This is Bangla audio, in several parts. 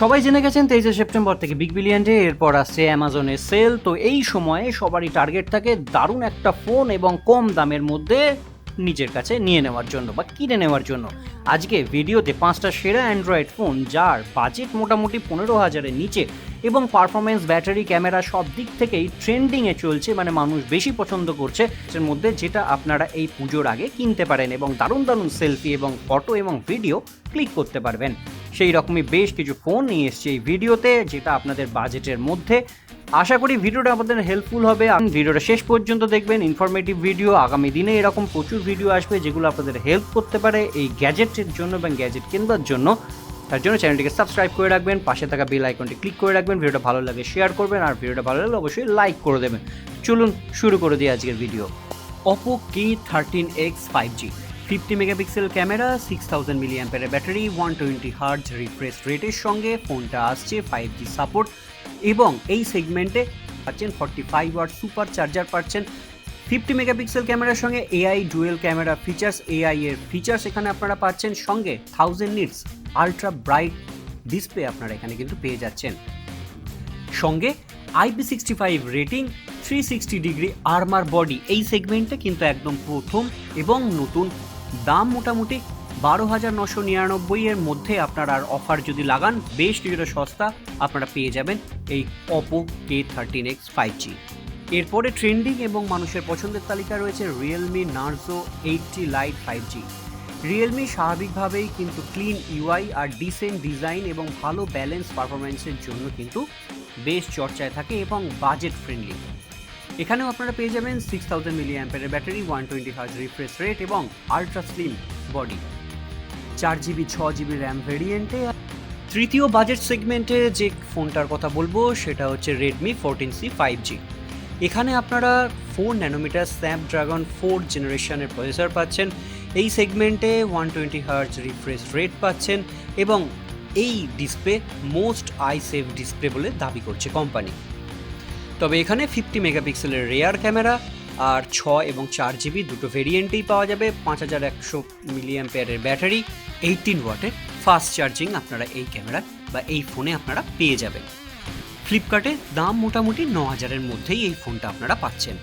সবাই জেনে গেছেন তেইশে সেপ্টেম্বর থেকে বিগ বিলিয়ন ডে এরপর আসছে অ্যামাজনের সেল তো এই সময়ে সবারই টার্গেট থাকে দারুণ একটা ফোন এবং কম দামের মধ্যে নিজের কাছে নিয়ে নেওয়ার জন্য বা কিনে নেওয়ার জন্য। আজকে ভিডিওতে পাঁচটা সেরা অ্যান্ড্রয়েড ফোন যার বাজেট মোটামুটি পনেরো হাজারের নিচে এবং পারফরমেন্স ব্যাটারি ক্যামেরা সব দিক থেকেই ট্রেন্ডিংয়ে চলছে মানে মানুষ বেশি পছন্দ করছে এর মধ্যে যেটা আপনারা এই পুজোর আগে কিনতে পারেন এবং দারুণ দারুণ সেলফি এবং ফটো এবং ভিডিও ক্লিক করতে পারবেন। সেই রকমই বেশ কিছু ফোন নিয়ে এসছে এই ভিডিওতে, যেটা আপনাদের বাজেটের মধ্যে। আশা করি ভিডিওটা আপনাদের হেল্পফুল হবে। ভিডিওটা শেষ পর্যন্ত দেখবেন ইনফরমেটিভ ভিডিও আগামী দিনে এরকম প্রচুর ভিডিও আসবে যেগুলো আপনাদের হেল্প করতে পারে এই গ্যাজেটের জন্য এবং গ্যাজেট কেনার জন্য। তার জন্য চ্যানেলটিকে সাবস্ক্রাইব করে রাখবেন, পাশে থাকা বেল আইকনটি ক্লিক করে রাখবেন, ভিডিওটা ভালো লাগে শেয়ার করবেন আর ভিডিওটা ভালো লাগলে অবশ্যই লাইক করে দেবেন। চলুন শুরু করে দিই আজকের video Oppo K thirteen X five G fifty megapixel camera six thousand milli ampere battery one twenty hertz refresh রেটের সঙ্গে ফোনটা আসছে ফাইভ জি সাপোর্ট এবং এই সেগমেন্টে পাচ্ছেন forty five watt super charger পাচ্ছেন। ফিফটি মেগাপিক্সেল ক্যামেরার সঙ্গে AI dual camera features AI এর ফিচার্স এখানে আপনারা পাচ্ছেন। সঙ্গে thousand nits ultra bright display আপনারা এখানে কিন্তু পেয়ে যাচ্ছেন। সঙ্গে IP sixty five rating three sixty degree armour body এই সেগমেন্টে কিন্তু একদম প্রথম এবং নতুন দাম মোটামুটি বারো হাজার নশো নিরানব্বই এর মধ্যে আপনারা আর অফার যদি লাগান, বেশ কিছুটা সস্তা আপনারা পেয়ে যাবেন এই Oppo K thirteen X five G এরপরে ট্রেন্ডিং এবং মানুষের পছন্দের তালিকা রয়েছে Realme Narzo eighty lite five G Realme স্বাভাবিকভাবেই কিন্তু ক্লিন ইউআই আর ডিসেন্ট ডিজাইন এবং ভালো ব্যালেন্স পারফরমেন্সের জন্য কিন্তু বেশ চর্চায় থাকে এবং বাজেট ফ্রেন্ডলি এখানেও আপনারা পেয়ে যাবেন সিক্স থাউজেন্ড মিলি অ্যাম্পের battery one twenty hertz refresh rate এবং আলট্রা স্লিম বডি চার জিবি ছ জিবি র্যাম ভেরিয়েন্টে তৃতীয় বাজেট সেগমেন্টে যে ফোনটার কথা বলব, সেটা হচ্ছে Redmi fourteen C five G এখানে আপনারা ফোর ন্যানোমিটার স্ন্যাপড্রাগন ফোর জেনারেশনের প্রসেসর পাচ্ছেন। এই সেগমেন্টে one twenty hertz refresh rate পাচ্ছেন এবং এই display most eye save display বলে দাবি করছে কোম্পানি তবে এখানে ফিফটি মেগাপিক্সেলের রেয়ার ক্যামেরা আর ছ এবং চার জিবি দুটো ভেরিয়েন্টেই পাওয়া যাবে, পাঁচ হাজার একশো মিলিয়াম পেয়ারের ব্যাটারি এইটিন ওয়াটের ফাস্ট চার্জিং আপনারা এই ক্যামেরা বা এই ফোনে আপনারা পেয়ে যাবেন। ফ্লিপকার্টে দাম মোটামুটি ন হাজারের মধ্যেই এই ফোনটা আপনারা পাচ্ছেন।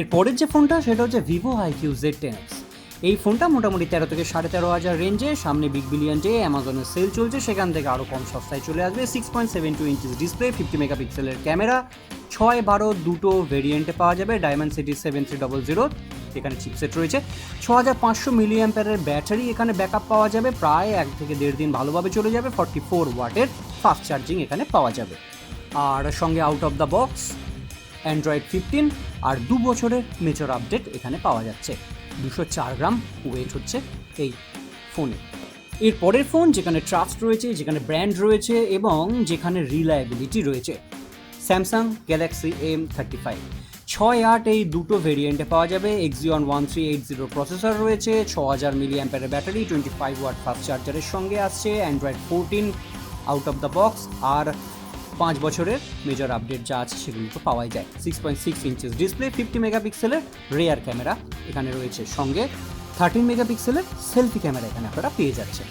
এর পরের যে ফোনটা সেটা হচ্ছে Vivo iQOO Z ten X এই ফোনটা মোটামুটি তেরো থেকে সাড়ে তেরো হাজার রেঞ্জে সামনে বিগ বিলিয়ন ডে অ্যামাজনের সেল চলছে, সেখান থেকে আরও কম সস্তায় চলে আসবে। Six point seven two inches display fifty মেগাপিক্সেলের ক্যামেরা ছয় বারো দুটো ভেরিয়েন্টে পাওয়া যাবে Dimensity seven three double zero এখানে চিপসেট রয়েছে। ছ হাজার পাঁচশো মিলি ব্যাটারি এখানে ব্যাকআপ পাওয়া যাবে, প্রায় এক থেকে দেড় দিন ভালোভাবে চলে যাবে ফর্টি ফোর ওয়াটের ফাস্ট চার্জিং এখানে পাওয়া যাবে। আর সঙ্গে out of the box Android fifteen আর দু বছরের মেজর আপডেট এখানে পাওয়া যাচ্ছে। দুশো চার গ্রাম ওয়েট হচ্ছে এই ফোনে। এর পরের ফোন যেখানে ট্রাস্ট রয়েছে, যেখানে ব্র্যান্ড রয়েছে এবং যেখানে রিলায়েবিলিটি রয়েছে, Samsung Galaxy M thirty five. ছয় আট এই দুটো ভেরিয়েন্টে পাওয়া যাবে। Exynos one three eight zero processor রয়েছে ছ হাজার মিলি অ্যাম্পারের battery, twenty five watt fast চার্জারের সঙ্গে আসছে, Android fourteen out of the box আর পাঁচ বছরের মেজর আপডেট যা আছে সেগুলো তো পাওয়াই যায়। Six point six inches display fifty মেগাপিক্সেলের রেয়ার ক্যামেরা এখানে রয়েছে সঙ্গে। থার্টিন মেগাপিক্সেলের সেলফি ক্যামেরা এখানে আপনারা পেয়ে যাচ্ছেন।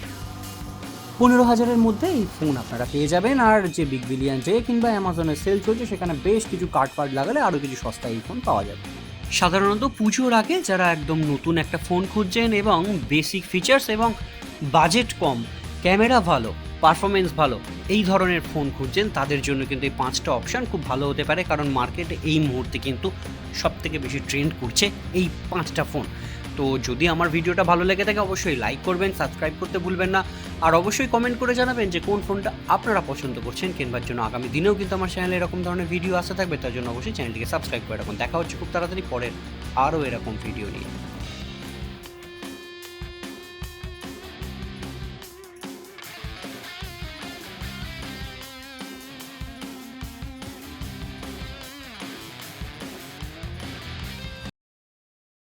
পনেরো হাজারের মধ্যে এই ফোন আপনারা পেয়ে যাবেন। আর যে বিগ বিলিয়ন ডে কিংবা অ্যামাজনের সেল চলছে, সেখানে বেশ কিছু কার্ড ফার্ড লাগালে আরও কিছু সস্তায় এই ফোন পাওয়া যাবে। সাধারণত পুজোর আগে যারা একদম নতুন একটা ফোন খুঁজছেন এবং বেসিক ফিচার্স এবং বাজেট কম ক্যামেরা ভালো পারফরমেন্স ভালো। এই ধরনের ফোন খুঁজছেন, তাদের জন্য কিন্তু এই পাঁচটা অপশান খুব ভালো হতে পারে, কারণ মার্কেটে এই মুহূর্তে কিন্তু সব থেকে বেশি ট্রেন্ড করছে এই পাঁচটা ফোন তো যদি আমার ভিডিওটা ভালো লেগে থাকে, অবশ্যই লাইক করবেন সাবস্ক্রাইব করতে ভুলবেন না। আর অবশ্যই কমেন্ট করে জানাবেন যে কোন ফোনটা আপনারা পছন্দ করছেন কিনবার জন্য। আগামী দিনেও কিন্তু আমার চ্যানেলে এরকম ধরনের ভিডিও আসতে থাকবে, তার জন্য অবশ্যই চ্যানেলটিকে সাবস্ক্রাইব করে রাখুন। দেখা হচ্ছে খুব তাড়াতাড়ি পরের আরও এরকম ভিডিও নিয়ে।